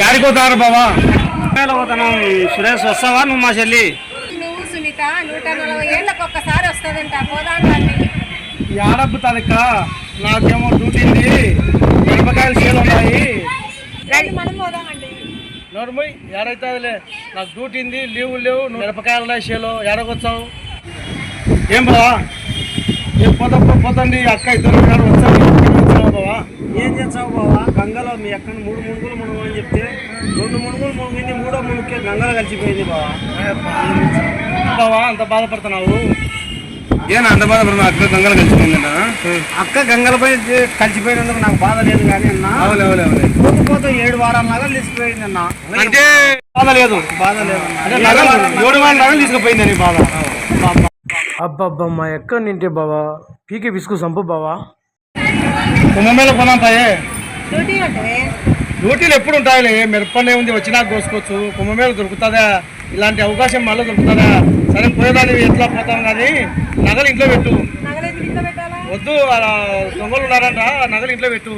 యాడికి పోతారు బావా పోతాను సురేష్ వస్తావా నువ్వు మా చెల్లి నువ్వు సునీత నూట నలభై ఏళ్ళకి ఒక్కసారి వస్తుందంట ఆడబ్బుతాదిక్క నాకేమో డ్యూటీ ఉంది మిరపకాయలు చేలు ఉన్నాయి రండి మనం పోదామండి నోరుమోయ్ ఏడైతుందిలే నాకు డ్యూటీ ఉంది లీవ్ లేవు నువ్వు మిరపకాయలు ఉన్నాయి చేలో ఏడకొచ్చావు ఏం బావా ఏం పోతా పోతండి అక్క ఇద్దరు వచ్చావా బావా ఏం చేస్తావు బావా మీ అక్కడ మూడు మునుగులు మునుగు అని చెప్తే రెండు మునుగులు మునిగింది మూడో మునుగుకే గంగలో కలిసిపోయింది బావా. బావా అంత బాధపడుతున్నావు? ఏనా అంత బాధపడుతున్నా అక్క గంగలు కలిసిపోయిందన్నా అక్క గంగలపై కలిసిపోయినందుకు నాకు బాధ లేదు కానీ అన్న. అవులే అవులే అవులే పోకపోతే ఏడు వారాల నగలు తీసుకుపోయింది అన్న. అంటే బాధ లేదు. బాధ లేదు అంటే నగలు ఏడు వేల నగలు తీసుకుపోయిందని బాధ. అబ్బబ్బా మా ఎక్క నింటే బావా? పీకే విసుకు సంపు బావా? కుంభమేళ కొనాం తాయే డ్యూటీ అంటే డ్యూటీలు ఎప్పుడు ఉంటాయిలే మిరపనే ఉంది వచ్చినాక కోసుకోవచ్చు కుంభమేళ దొరుకుతుందా? ఇలాంటి అవకాశం మళ్ళీ దొరుకుతుందా? సరే పోయేదాన్ని ఎట్లా పోతాం కానీ నగలు ఇంట్లో పెట్టు. వద్దు అలా దొంగలు ఉన్నారంట. నగలు ఇంట్లో పెట్టు.